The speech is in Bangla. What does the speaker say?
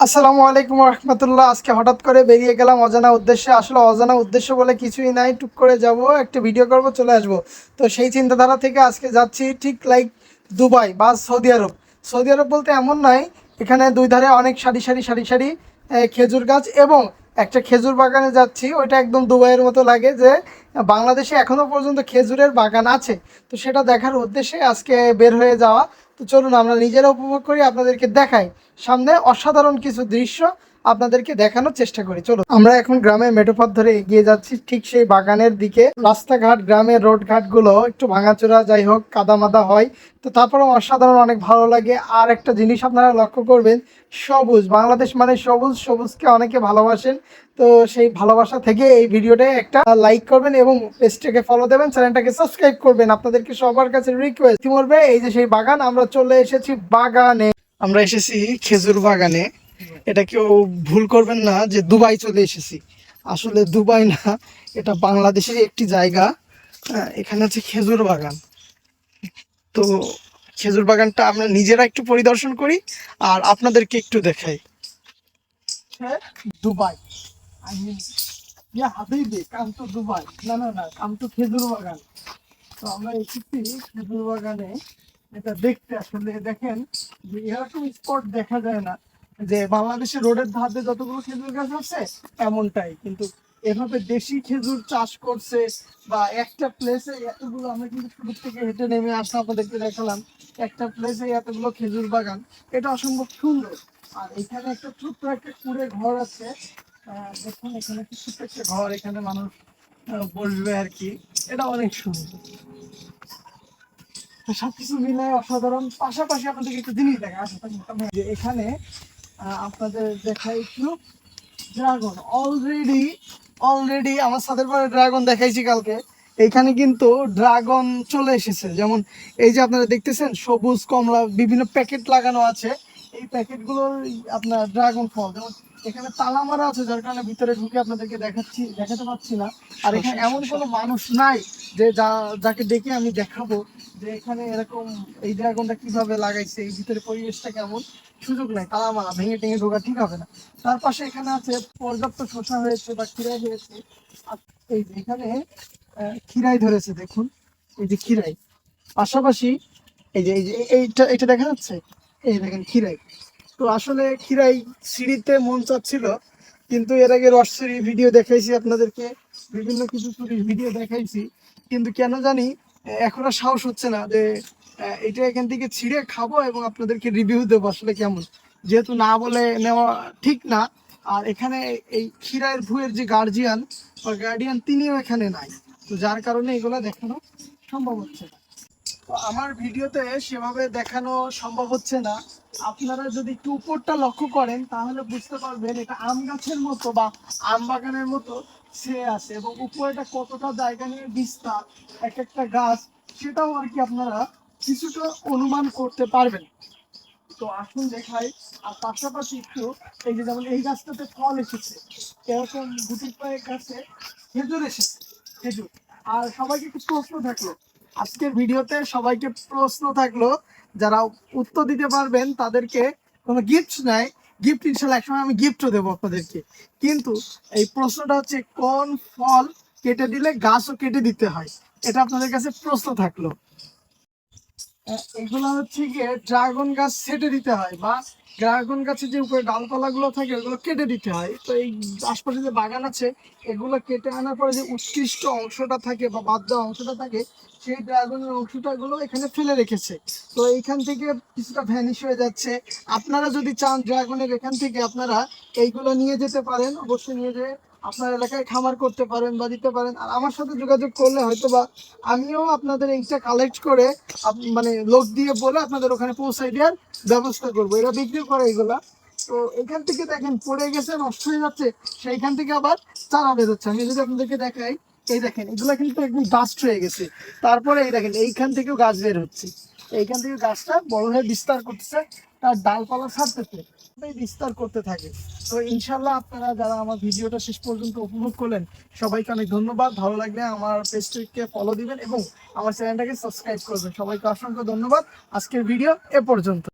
আসসালামু আলাইকুম রহমতুল্লাহ। আজকে হঠাৎ করে বেরিয়ে গেলাম অজানা উদ্দেশ্যে। আসলে অজানা উদ্দেশ্য বলে কিছুই নাই। টুক করে যাব, একটা ভিডিও করব, চলে আসব। তো সেই চিন্তাধারা থেকে আজকে যাচ্ছি ঠিক লাইক দুবাই বা সৌদি আরব। সৌদি আরব বলতে এমন নয় এখানে দুই ধারে অনেক সারি সারি সারি সারি খেজুর গাছ এবং একটা খেজুর বাগানে যাচ্ছি। ওইটা একদম দুবাইয়ের মতো লাগে যে, বাংলাদেশে এখনও পর্যন্ত খেজুরের বাগান আছে। তো সেটা দেখার উদ্দেশ্যে আজকে বের হয়ে যাওয়া। তো চলুন আমরা নিজেরা উপভোগ করি আপনাদেরকে দেখাই। সামনে অসাধারণ কিছু দৃশ্য। আপনাদেরকে দেখানোর চেষ্টা করি। চলো আমরা এখন গ্রামের মেঠোপথ ধরে এগিয়ে যাচ্ছি। ঠিক সেই বাগানের দিকে। রাস্তাঘাট, গ্রামের রোড ঘাটগুলো একটু ভাঙাচোরা, যাই হোক, কাদামাদা হয়। তো তারপরেও অসাধারণ অনেক ভালো লাগে। আর একটা জিনিস আপনারা লক্ষ্য করবেন, সবুজ। বাংলাদেশ মানে সবুজ, সবুজকে অনেকে ভালোবাসেন। তো সেই ভালোবাসা থেকে এই ভিডিওটা একটা লাইক করবেন এবং পেজটাকে ফলো দেবেন, চ্যানেলটাকে সাবস্ক্রাইব করবেন। আপনাদেরকে সবার কাছে রিকোয়েস্ট ইতিমধ্যে এই যে সেই বাগান, আমরা চলে এসেছি বাগানে। আমরা এসেছি খেজুর বাগানে। এটা কেউ ভুল করবেন না যে দুবাই চলে এসেছি। আসলে দুবাই না এটা বাংলাদেশের একটি জায়গা। হ্যাঁ, এখানে আছে খেজুর বাগান। তো খেজুর বাগানটা আমরা নিজেরা একটু পরিদর্শন করি আর আপনাদেরকে একটু দেখাই। হ্যাঁ, দুবাই। ইয়া কাম দুবাই। না না না খেজুর বাগান। তো আমরা এসেছি খেজুর বাগানে। এটা দেখতে আসলে দেখেন এরকম স্পট দেখা যায় না। যে বাংলাদেশের রোডের ধারে যতগুলো খেজুর গাছ আছে, এমনটাই। কিন্তু এভাবে দেশি খেজুর চাষ করছে বা একটা প্লেসে এতগুলো, আমরা কিন্তু শুরু থেকে হেঁটে নেমে আসলাম আপনাদেরকে দেখালাম, একটা প্লেসে এতগুলো খেজুর বাগান, এটা অসম্ভব সুন্দর। আর এখানে একটা ছোট্ট একটা কুড়ে ঘর আছে দেখুন, এখানে একটা ছোট্ট একটা ঘর, এখানে মানুষ বসবে আর কি। এটা অনেক সুন্দর। সবকিছু মিলে অসাধারণ। পাশাপাশি আপনাদেরকে একটু জিনিস দেখা আসে যে এখানে আপনাদের দেখাই একটু ড্রাগন অলরেডি অলরেডি আমার সাথের পরে ড্রাগন দেখাইছি কালকে। এইখানে কিন্তু ড্রাগন চলে এসেছে। যেমন এই যে আপনারা দেখতেছেন সবুজ কমলা বিভিন্ন প্যাকেট লাগানো আছে। এই প্যাকেটগুলোর আপনার ড্রাগন ফল যেমন এখানে তালা মারা আছে যার কারণে ভিতরে ঢুকে আপনাদেরকে দেখাচ্ছি দেখাতে পাচ্ছি না। আর এখানে এমন কোনো মানুষ নাই যে যা যাকে ডেকে আমি দেখাবো যে এখানে এরকম এই ড্রাগনটা কীভাবে লাগাইছে এই ভিতরে পরিবেশটা কেমন। সুযোগ নাই তালা মারা ভেঙে টেঙে ঢোকা ঠিক হবে না। তার পাশে এখানে আছে, পর্যাপ্ত শসা হয়েছে বা খিরাই হয়েছে। এই এখানে খিরাই ধরেছে, দেখুন, এই যে খিরাই পাশাপাশি এই যে এই যে, এই- এইটা, এটা দেখা যাচ্ছে? এই দেখেন খিরাই তো আসলে খিরাই সিঁড়িতে মন চাচ্ছিল, কিন্তু এর আগে রস সিঁড়ি ভিডিও দেখাইছি আপনাদেরকে। বিভিন্ন কিছু সিঁড়ির ভিডিও দেখাইছি। কিন্তু কেন জানি এখন আর সাহস হচ্ছে না যে এটা এখান থেকে ছিঁড়ে খাব এবং আপনাদেরকে রিভিউ দেবো আসলে কেমন। যেহেতু না বলে নেওয়া ঠিক না, আর এখানে এই ক্ষীরায়ের ভুয়ের যে গার্জিয়ান বা গার্ডিয়ান তিনিও এখানে নাই। তো যার কারণে এগুলো দেখানো সম্ভব হচ্ছে না। তো আমার ভিডিওতে সেভাবে দেখানো সম্ভব হচ্ছে না। আপনারা যদি একটু উপরটা লক্ষ্য করেন, তাহলে বুঝতে পারবেন এটা আম গাছের মতো বা আম বাগানের মতো। সে আছে এবং উপরেটা কতটা জায়গা নিয়ে বিস্তার এক একটা গাছ, সেটাও আর কি আপনারা কিছুটা অনুমান করতে পারবেন। তো আসুন দেখাই, আর পাশাপাশি একটু, এই যে যেমন এই গাছটাতে ফল এসেছে, এরকম গুটি কয়েক গাছে খেজুর এসেছে, খেজুর। আর সবাইকে একটু প্রশ্ন থাকল, আজকের ভিডিওতে সবাইকে প্রশ্ন থাকল, যারা উত্তর দিতে পারবেন, তাদেরকে কোনো গিফট নাই গিফট ইনশাল্লাহ একসময় আমি গিফটও দেবো আপনাদেরকে। কিন্তু এই প্রশ্নটা হচ্ছে, কোন ফল কেটে দিলে গাছও কেটে দিতে হয়? এটা আপনাদের কাছে প্রশ্ন থাকল। এগুলো হচ্ছে গিয়ে ড্রাগন গাছ ছেটে দিতে হয় বা ড্রাগন গাছের যে উপরে ডালপালা গুলো থাকে, ওগুলো কেটে দিতে হয়। তো এই আশপাশে যে বাগান আছে, এগুলো কেটে আনার পরে যে উৎকৃষ্ট অংশটা থাকে বা বাদ দেওয়া অংশটা থাকে, সেই ড্রাগনের অংশটা গুলো এখানে ফেলে রেখেছে। তো এইখান থেকে কিছুটা ভ্যানিশ হয়ে যাচ্ছে। আপনারা যদি চান ড্রাগনের এখান থেকে আপনারা এইগুলো নিয়ে যেতে পারেন, অবশ্যই নিয়ে যেয়ে আপনার এলাকায় খামার করতে পারেন বা দিতে পারেন, আর আমার সাথে যোগাযোগ করলে হয়তো বা আমিও আপনাদের এইটা কালেক্ট করে মানে লোক দিয়ে বলে আপনাদের ওখানে পৌঁছাই দেওয়ার ব্যবস্থা করব। এরা বিক্রি করে এগুলা। তো এখান থেকে দেখেন, পড়ে গেছে, নষ্ট হয়ে যাচ্ছে, সেইখান থেকে আবার চারা বেরোচ্ছে। আমি যদি আপনাদেরকে দেখাই, এই দেখেন, এগুলা কিন্তু একদম ডাস্ট হয়ে গেছে। তারপরে এই দেখেন, এইখান থেকেও গাছ বের হচ্ছে। এইখান থেকে গাছটা বড় হয়ে বিস্তার করতেছে, তার ডালপালা ছাড়তেছে। বিস্তার করতে থাকে। তো ইনশাল্লাহ আপনারা যারা আমার ভিডিওটা শেষ পর্যন্ত উপভোগ করলেন, সবাইকে অনেক ধন্যবাদ। ভালো লাগলে আমার পেজটিকে ফলো দিবেন এবং আমার চ্যানেলটাকে সাবস্ক্রাইব করবেন। সবাইকে অসংখ্য ধন্যবাদ। আজকের ভিডিও এ পর্যন্ত।